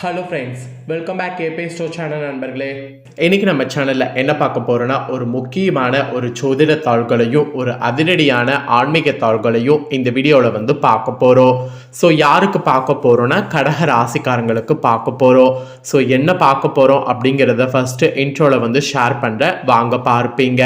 Hello friends welcome back ஏபே ஸ்டோ channel நண்பர்களே. இன்னைக்கு நம்ம சேனலில் என்ன பார்க்க போகிறோன்னா ஒரு முக்கியமான ஒரு சோதிட தாள்களையும் ஒரு அதிரடியான ஆன்மீக தாள்களையும் இந்த வீடியோவில் வந்து பார்க்க போகிறோம் ஸோ யாருக்கு பார்க்க போகிறோன்னா கடக ராசிக்காரங்களுக்கு பார்க்க போகிறோம் ஸோ என்ன பார்க்க போகிறோம் அப்படிங்கிறத ஃபஸ்ட்டு இன்ட்ரோவில் வந்து ஷேர் பண்ணுறேன் வாங்க பார்ப்பீங்க.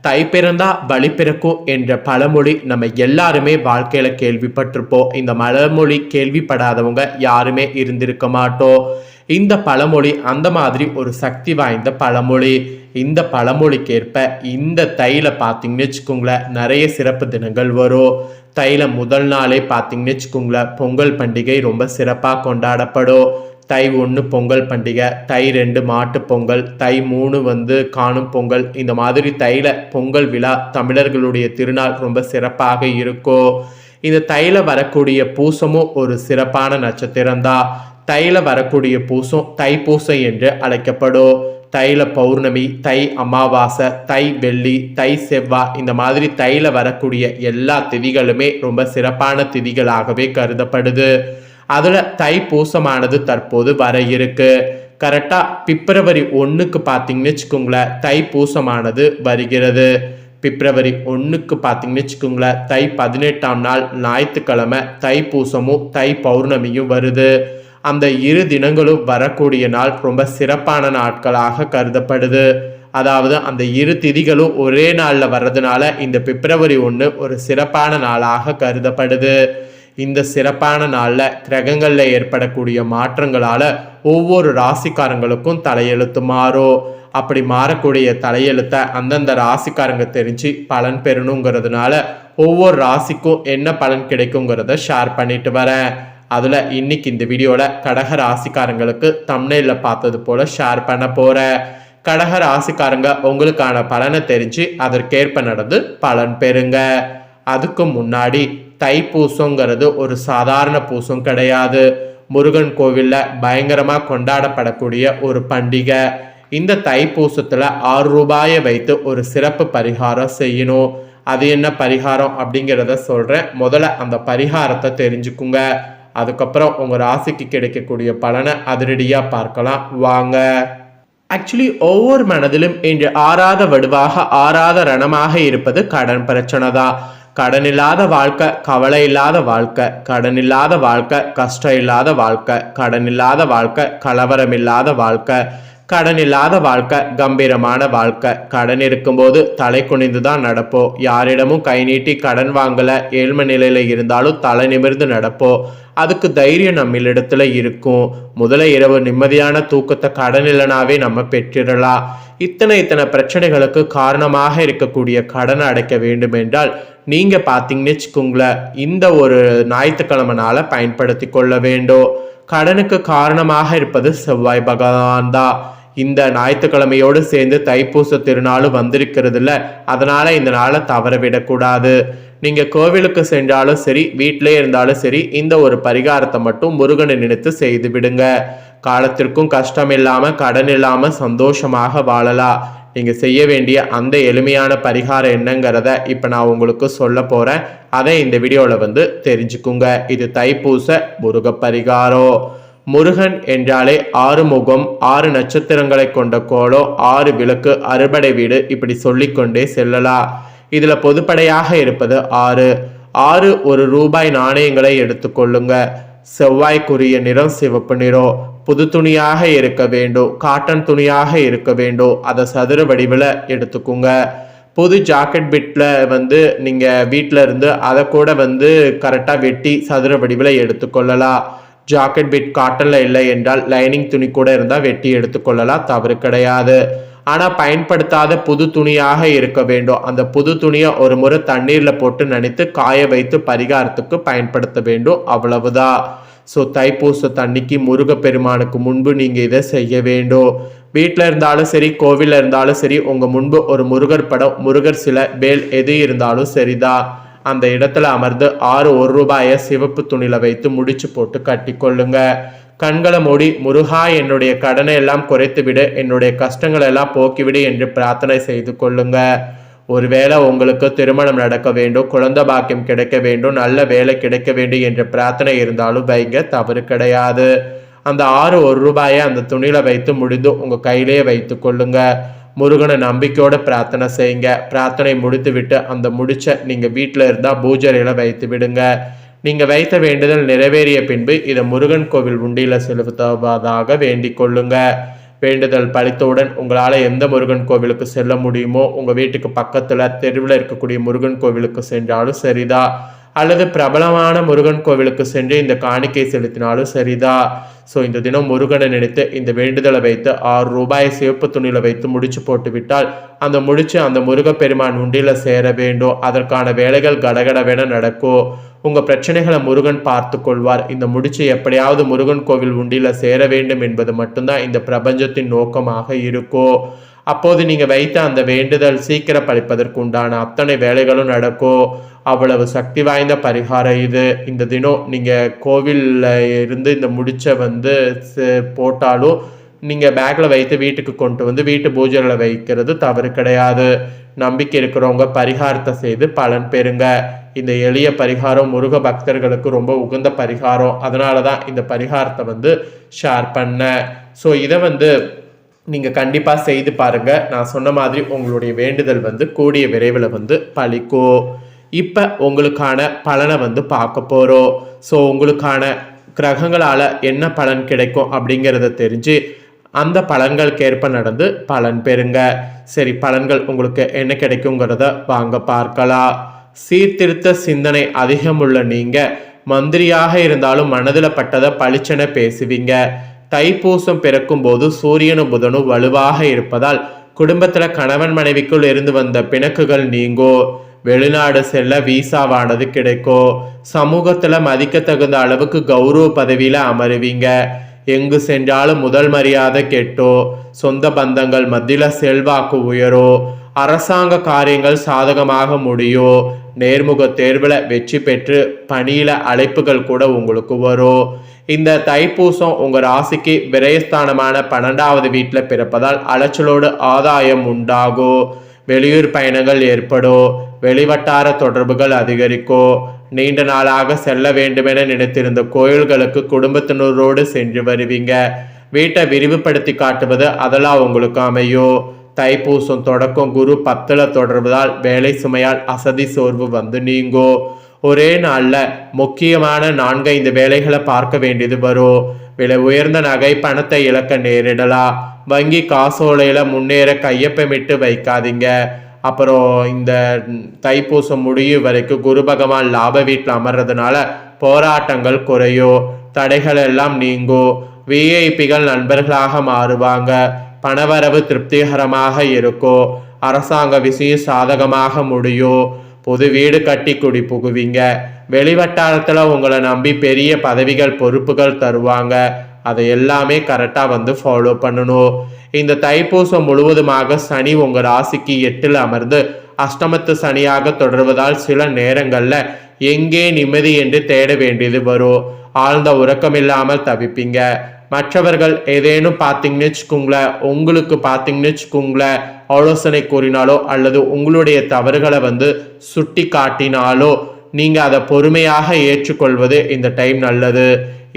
தை பிறந்தா வழி பிறக்கும் என்ற பழமொழி நம்ம எல்லாருமே வாழ்க்கையில கேள்விப்பட்டிருப்போம். இந்த பழமொழி கேள்விப்படாதவங்க யாருமே இருந்திருக்க மாட்டோம். இந்த பழமொழி அந்த மாதிரி ஒரு சக்தி வாய்ந்த பழமொழி. இந்த பழமொழிக்கேற்ப இந்த தையில பார்த்தீங்கன்னு வச்சுக்கோங்களேன் நிறைய சிறப்பு தினங்கள் வரும். தையில முதல் நாளே பார்த்தீங்கன்னு வச்சுக்கோங்களேன் பொங்கல் பண்டிகை ரொம்ப சிறப்பாக கொண்டாடப்படும். தை ஒன்று பொங்கல் பண்டிகை தை ரெண்டு மாட்டு பொங்கல் தை மூணு வந்து காணும் பொங்கல். இந்த மாதிரி தைல பொங்கல் விழா தமிழர்களுடைய திருநாள் ரொம்ப சிறப்பாக இருக்கும் இந்த தைல வரக்கூடிய பூசமும் ஒரு சிறப்பான நட்சத்திரம் தான் தைல வரக்கூடிய பூசம் தை பூசம் என்று அழைக்கப்படும் தைல பௌர்ணமி தை அமாவாசை தை வெள்ளி தை செவ்வாய் இந்த மாதிரி தைல வரக்கூடிய எல்லா திதிகளுமே ரொம்ப சிறப்பான திதிகளாகவே கருதப்படுது. அதில் தைப்பூசமானது தற்போது வர இருக்கு. கரெக்டாக பிப்ரவரி ஒன்றுக்கு பார்த்தீங்கன்னு வச்சுக்கோங்களேன் தைப்பூசமானது வருகிறது. பிப்ரவரி ஒன்றுக்கு பார்த்தீங்கன்னு வச்சுக்கோங்களேன் தை பதினெட்டாம் நாள் ஞாயிற்றுக்கிழமை தைப்பூசமும் தை பௌர்ணமியும் வருது. அந்த இரு தினங்களும் வரக்கூடிய நாள் ரொம்ப சிறப்பான நாட்களாக கருதப்படுது. அதாவது அந்த இரு திதிகளும் ஒரே நாளில் வர்றதுனால இந்த பிப்ரவரி ஒன்று ஒரு சிறப்பான நாளாக கருதப்படுது. இந்த சிறப்பான நாளில் கிரகங்களில் ஏற்படக்கூடிய மாற்றங்களால் ஒவ்வொரு ராசிக்காரங்களுக்கும் தலையெழுத்து மாறும் அப்படி மாறக்கூடிய தலையெழுத்தை அந்தந்த ராசிக்காரங்க தெரிஞ்சு பலன் பெறணுங்கிறதுனால ஒவ்வொரு ராசிக்கும் என்ன பலன் கிடைக்குங்கிறத ஷேர் பண்ணிட்டு வரேன். அதில் இன்னைக்கு இந்த வீடியோவில் கடக ராசிக்காரங்களுக்கு தமிழில் பார்த்தது போல் ஷேர் பண்ண போகிறேன் கடக ராசிக்காரங்க உங்களுக்கான பலனை தெரிஞ்சு அதற்கேற்ப நடந்து பலன் பெறுங்க. அதுக்கு முன்னாடி தைப்பூசங்கிறது ஒரு சாதாரண பூசம் கிடையாது. முருகன் கோவிலில் பயங்கரமாக கொண்டாடப்படக்கூடிய ஒரு பண்டிகை. இந்த தைப்பூசத்தில் ஆறு ரூபாயை வைத்து ஒரு சிறப்பு பரிகாரம் செய்யணும். அது என்ன பரிகாரம் அப்படிங்கிறத சொல்கிறேன் முதல்ல அந்த பரிகாரத்தை தெரிஞ்சுக்குங்க. அதுக்கப்புறம் உங்கள் ராசிக்கு கிடைக்கக்கூடிய பலனை அதிரடியாக பார்க்கலாம். வாங்க. ஆக்சுவலி ஒவ்வொரு மனதிலும் இன்று ஆறாத வடுவாக ஆறாத ரணமாக இருப்பது கடன் பிரச்சனை தான் கடன் இல்லாத வாழ்க்கை கவலை இல்லாத வாழ்க்கை கடன் இல்லாத வாழ்க்கை கஷ்டம் இல்லாத வாழ்க்கை கடன் இல்லாத வாழ்க்கை கலவரம் இல்லாத வாழ்க்கை கடன் இல்லாத வாழ்க்கை கம்பீரமான வாழ்க்கை. கடன் இருக்கும்போது தலை குனிந்து தான் நடப்போம் யாரிடமும் கை நீட்டி கடன் வாங்கல ஏழ்மை நிலையில இருந்தாலும் தலை நிமிர்ந்து நடப்போம் அதுக்கு தைரியம் நம்மளிடத்துல இருக்கும். முதல இரவு நிம்மதியான தூக்கத்தை கடன் இல்லைனாவே நம்ம பெற்றிடலாம் இத்தனை இத்தனை பிரச்சனைகளுக்கு காரணமாக இருக்கக்கூடிய கடனை அடைக்க வேண்டும் என்றால் நீங்கள் பார்த்தீங்கன்னு வச்சுக்கோங்களேன் இந்த ஒரு ஞாயிற்றுக்கிழமை நாளை பயன்படுத்தி கொள்ள வேண்டும். கடனுக்கு காரணமாக இருப்பது செவ்வாய் பகவான் தான். இந்த ஞாயிற்றுக்கிழமையோடு சேர்ந்து தைப்பூச திருநாளும் வந்திருக்கிறதுல அதனால் இந்த நாளை தவற விடக்கூடாது. நீங்கள் கோவிலுக்கு சென்றாலும் சரி வீட்டிலே இருந்தாலும் சரி இந்த ஒரு பரிகாரத்தை மட்டும் முருகனை நினைத்து செய்து விடுங்க. காலத்திற்கும் கஷ்டம் இல்லாமல் கடன் இல்லாமல் சந்தோஷமாக வாழலாம். நீங்கள் செய்ய வேண்டிய அந்த எளிமையான பரிகாரம் என்னங்கிறத இப்போ நான் உங்களுக்கு சொல்ல போகிறேன் அதை இந்த வீடியோவில் வந்து தெரிஞ்சுக்குங்க. இது தைப்பூச முருக பரிகாரம் முருகன் என்றாலே ஆறு முகம் ஆறு நட்சத்திரங்களை கொண்ட கோலம் ஆறு விளக்கு அறுபடை வீடு இப்படி சொல்லிக்கொண்டே செல்லலாம் இதில் பொதுப்படையாக இருப்பது ஆறு. ஆறு ஒரு ரூபாய் நாணயங்களை எடுத்துக்கொள்ளுங்க. செவ்வாய்க்குரிய நிறம் சிவப்பு நிறம் புது துணியாக இருக்க வேண்டும் காட்டன் துணியாக இருக்க வேண்டும் அதை சதுர வடிவில் எடுத்துக்கோங்க. புது ஜாக்கெட் பிட்டில் வந்து நீங்கள் வீட்டில் இருந்து அதை கூட வந்து கரெக்டாக வெட்டி சதுர வடிவில் எடுத்துக்கொள்ளலாம். ஜாக்கெட் பிட் காட்டனில் இல்லை என்றால் லைனிங் துணி கூட இருந்தால் வெட்டி எடுத்துக்கொள்ளலாம் தவறு கிடையாது. ஆனால் பயன்படுத்தாத புது துணியாக இருக்க வேண்டும் அந்த புது துணியை ஒரு முறை தண்ணீரில் போட்டு நனைத்து காய வைத்து பரிகாரத்துக்கு பயன்படுத்த வேண்டும் அவ்வளவுதான். ஸோ தைப்பூச தண்ணிக்கு முருகப்பெருமானுக்கு முன்பு நீங்கள் இதை செய்ய வேண்டும். வீட்டில் இருந்தாலும் சரி கோவிலில் இருந்தாலும் சரி உங்கள் முன்பு ஒரு முருகர் படம் முருகர் சிலை வேல் எது இருந்தாலும் சரிதான் அந்த இடத்துல அமர்ந்து ஆறு ஒரு ரூபாயை சிவப்பு துணியில் வைத்து முடிச்சு போட்டு கட்டி கொள்ளுங்க. கண்களை மூடி முருகா என்னுடைய கடனை எல்லாம் குறைத்து விடு என்னுடைய கஷ்டங்கள் எல்லாம் போக்கிவிடு என்று பிரார்த்தனை செய்து கொள்ளுங்க. ஒருவேளை உங்களுக்கு திருமணம் நடக்க வேண்டும் குழந்தை பாக்கியம் கிடைக்க வேண்டும் நல்ல வேலை கிடைக்க வேண்டும் என்ற பிரார்த்தனை இருந்தாலும் வைங்க தவறு கிடையாது. அந்த ஆறு ஒரு ரூபாயை அந்த துணியில் வைத்து முடிந்து உங்கள் கையிலேயே வைத்து கொள்ளுங்க. முருகனை நம்பிக்கையோட பிரார்த்தனை செய்யுங்க. பிரார்த்தனை முடித்து விட்டு அந்த முடிச்ச நீங்கள் வீட்டில் இருந்தால் பூஜரையில் வைத்து விடுங்க. நீங்கள் வைத்த வேண்டுதல் நிறைவேறிய பின்பு இதை முருகன் கோவில் உண்டியில் செலுத்துவதாக வேண்டிக் கொள்ளுங்க. வேண்டுதல் பழித்தவுடன் உங்களால் எந்த முருகன் கோவிலுக்கு செல்ல முடியுமோ உங்கள் வீட்டுக்கு பக்கத்தில் தெருவில் இருக்கக்கூடிய முருகன் கோவிலுக்கு சென்றாலும் சரிதான் அல்லது பிரபலமான முருகன் கோவிலுக்கு சென்று இந்த காணிக்கை செலுத்தினாலும் சரிதா? ஸோ இந்த தினம் முருகனை நினைத்து இந்த வேண்டுதலை வைத்து ஆறு ரூபாய் சிவப்பு துணியில் வைத்து முடிச்சு போட்டு விட்டால் அந்த முடிச்சு அந்த முருகப்பெருமான் உண்டியில் சேர வேண்டும் அதற்கான வேலைகள் கடகடவென நடக்கும் உங்கள் பிரச்சனைகளை முருகன் பார்த்து கொள்வார். இந்த முடிச்சு எப்படியாவது முருகன் கோவில் உண்டியில் சேர வேண்டும் என்பது மட்டும்தான் இந்த பிரபஞ்சத்தின் நோக்கமாக இருக்கும் அப்போது நீங்கள் வைத்த அந்த வேண்டுதல் சீக்கிரம் பழிப்பதற்கு உண்டான அத்தனை வேலைகளும் நடக்கும் அவ்வளவு சக்தி வாய்ந்த பரிகாரம் இது. இந்த தினம் நீங்கள் கோவிலில் இருந்து இந்த முடிச்ச வந்து போட்டாலும் நீங்கள் பேக்கில் வைத்து வீட்டுக்கு கொண்டு வந்து வீட்டு பூஜையில் வைக்கிறது தவறு கிடையாது. நம்பிக்கை இருக்கிறவங்க பரிகாரத்தை செய்து பலன் பெறுங்க. இந்த எளிய பரிகாரம் முருக பக்தர்களுக்கு ரொம்ப உகந்த பரிகாரம். அதனால தான் இந்த பரிகாரத்தை வந்து ஷேர் பண்ணேன். ஸோ இதை வந்து நீங்கள் கண்டிப்பாக செய்து பாருங்கள் நான் சொன்ன மாதிரி உங்களுடைய வேண்டுதல் வந்து கூடிய விரைவில் வந்து பழிக்கும் இப்போ உங்களுக்கான பலனை வந்து பார்க்க போகிறோம் ஸோ உங்களுக்கான கிரகங்களால் என்ன பலன் கிடைக்கும் அப்படிங்கிறத தெரிஞ்சு அந்த பலன்களுக்கேற்ப நடந்து பலன் பெறுங்க. சரி பலன்கள் உங்களுக்கு என்ன கிடைக்குங்கிறத வாங்க பார்க்கலாம். சீர்திருத்த சிந்தனை அதிகமுள்ள நீங்கள் மந்திரியாக இருந்தாலும் மனதில் பட்டதை பளிச்சென பேசுவீங்க. தைப்பூசம் பிறக்கும் போது சூரியனும் புதனும் வலுவாக இருப்பதால் குடும்பத்தில் கணவன் மனைவிக்குள் இருந்து வந்த பிணக்குகள் நீங்கோ வெளிநாடு செல்ல வீசாவானது கிடைக்கும் சமூகத்தில் மதிக்கத்தகுந்த அளவுக்கு கௌரவ பதவியில் அமருவீங்க. எங்கு சென்றாலும் முதல் மரியாதை கெட்டோ சொந்த பந்தங்கள் மத்தியில் செல்வாக்கு உயரோ அரசாங்க காரியங்கள் சாதகமாக முடியும் நேர்முக தேர்வில் வெற்றி பெற்று பணியில அழைப்புகள் கூட உங்களுக்கு வரும் இந்த தைப்பூசம் உங்கள் ராசிக்கு விரயஸ்தானமான பன்னெண்டாவது வீட்டில் பிறப்பதால் அலைச்சலோடு ஆதாயம் உண்டாகும் வெளியூர் பயணங்கள் ஏற்படும் வெளிவட்டார தொடர்புகள் அதிகரிக்கும் நீண்ட நாளாக செல்ல வேண்டுமென நினைத்திருந்த கோயில்களுக்கு குடும்பத்தினரோடு சென்று வருவீங்க. வீட்டை விரிவுபடுத்தி காட்டுவது அதெல்லாம் உங்களுக்கு அமையும் தைப்பூசம் தொடக்கம் குரு பத்தில் தொடர்வதால் வேலை சுமையால் அசதி சோர்வு வந்து நீங்கோ. ஒரே நாளில் முக்கியமான நான்கைந்து வேலைகளை பார்க்க வேண்டியது வரும் விலை உயர்ந்த நகை பணத்தை இழக்க நேரிடலாம் வங்கி காசோலையில் முன்னேற கையொப்பமிட்டு வைக்காதீங்க. அப்புறம் இந்த தைப்பூசம் முடியும் வரைக்கும் குரு பகவான் லாப வீட்டில் அமர்றதுனால போராட்டங்கள் குறையும் தடைகள் எல்லாம் நீங்கும் விஐபிகள் நண்பர்களாக மாறுவாங்க. பணவரவு திருப்திகரமாக இருக்கும் அரசாங்க விஷயம் சாதகமாக முடியும் புது வீடு கட்டி குடி புகுவீங்க. வெளிவட்டாரத்தில் உங்களை நம்பி பெரிய பதவிகள் பொறுப்புகள் தருவாங்க. அதை எல்லாமே கரெக்டாக வந்து ஃபாலோ பண்ணணும். இந்த தைப்பூசம் முழுவதுமாக சனி உங்கள் ராசிக்கு எட்டில் அமர்ந்து அஷ்டமத்து சனியாக தொடர்வதால் சில நேரங்களில் எங்கே நிம்மதி என்று தேட வேண்டியது வரும். ஆழ்ந்த உறக்கம் இல்லாமல் தவிப்பீங்க. மற்றவர்கள் ஏதேனும் பார்த்தீங்கன்னு வச்சுக்கோங்களேன் உங்களுக்கு பார்த்தீங்கன்னு வச்சுக்கோங்களேன் ஆலோசனை கூறினாலோ அல்லது உங்களுடைய தவறுகளை வந்து சுட்டி காட்டினாலோ நீங்கள் அதை பொறுமையாக ஏற்றுக்கொள்வது இந்த டைம் நல்லது.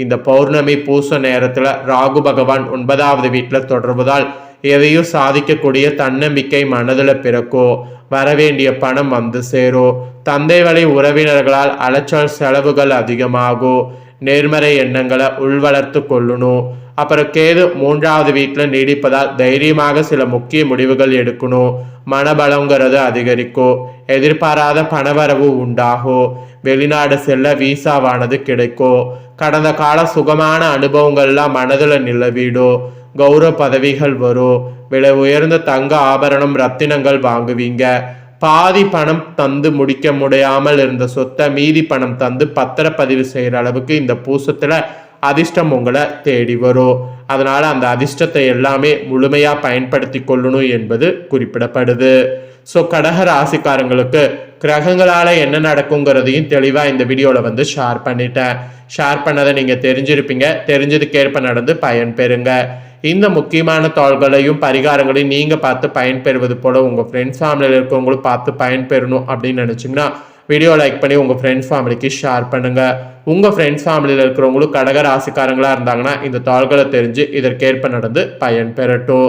இந்த பௌர்ணமி பூச நேரத்தில் ராகு பகவான் ஒன்பதாவது வீட்டில் தொடர்வதால் எதையும் சாதிக்கக்கூடிய தன்னம்பிக்கை மனதில் பிறக்கும் வரவேண்டிய பணம் வந்து சேரும் தந்தை வழி உறவினர்களால் அலைச்சல் செலவுகள் அதிகமாகும் நேர்மறை எண்ணங்களை உள்வளர்த்து கொள்ளணும் அப்புறம் கேது மூன்றாவது வீட்டில் நீடிப்பதால் தைரியமாக சில முக்கிய முடிவுகள் எடுக்கணும் மனபலங்கிறது அதிகரிக்கும் எதிர்பாராத பணவரவு உண்டாகும் வெளிநாடு செல்ல வீசாவானது கிடைக்கும் கடந்த கால சுகமான அனுபவங்கள்லாம் மனதில் நிலவிடும் கௌரவ பதவிகள் வரும் விலை உயர்ந்த தங்க ஆபரணம் ரத்தினங்கள் வாங்குவீங்க. பாதி பணம் தந்து முடிக்க முடியாமல் இருந்த சொத்தை மீதி பணம் தந்து பத்திரப்பதிவு செய்கிற அளவுக்கு இந்த பூசத்தில் அதிர்ஷ்டம் உங்களை தேடி வரும். அதனால் அந்த அதிர்ஷ்டத்தை எல்லாமே முழுமையாக பயன்படுத்தி கொள்ளணும் என்பது குறிப்பிடப்படுது. ஸோ கடக ராசிக்காரங்களுக்கு கிரகங்களால் என்ன நடக்குங்கிறதையும் தெளிவாக இந்த வீடியோவில் வந்து ஷேர் பண்ணிட்டேன். ஷேர் பண்ணதை நீங்கள் தெரிஞ்சிருப்பீங்க. தெரிஞ்சதுக்கேற்ப நடந்து பயன் பெறுங்க. இந்த முக்கியமான தாள்களையும் பரிகாரங்களையும் நீங்கள் பார்த்து பயன்பெறுவது போல் உங்கள் ஃப்ரெண்ட்ஸ் ஃபேமிலியில் இருக்கவங்களும் பார்த்து பயன்பெறணும் அப்படின்னு நினச்சிங்கன்னா வீடியோ லைக் பண்ணி உங்கள் ஃப்ரெண்ட்ஸ் ஃபேமிலிக்கு ஷேர் பண்ணுங்கள் உங்கள் ஃப்ரெண்ட்ஸ் ஃபேமிலியில் இருக்கிறவங்களும் கடக ராசிக்காரங்களாக இருந்தாங்கன்னா இந்த தாள்களை தெரிஞ்சு இதற்கேற்ப நடந்து பயன் பெறட்டும்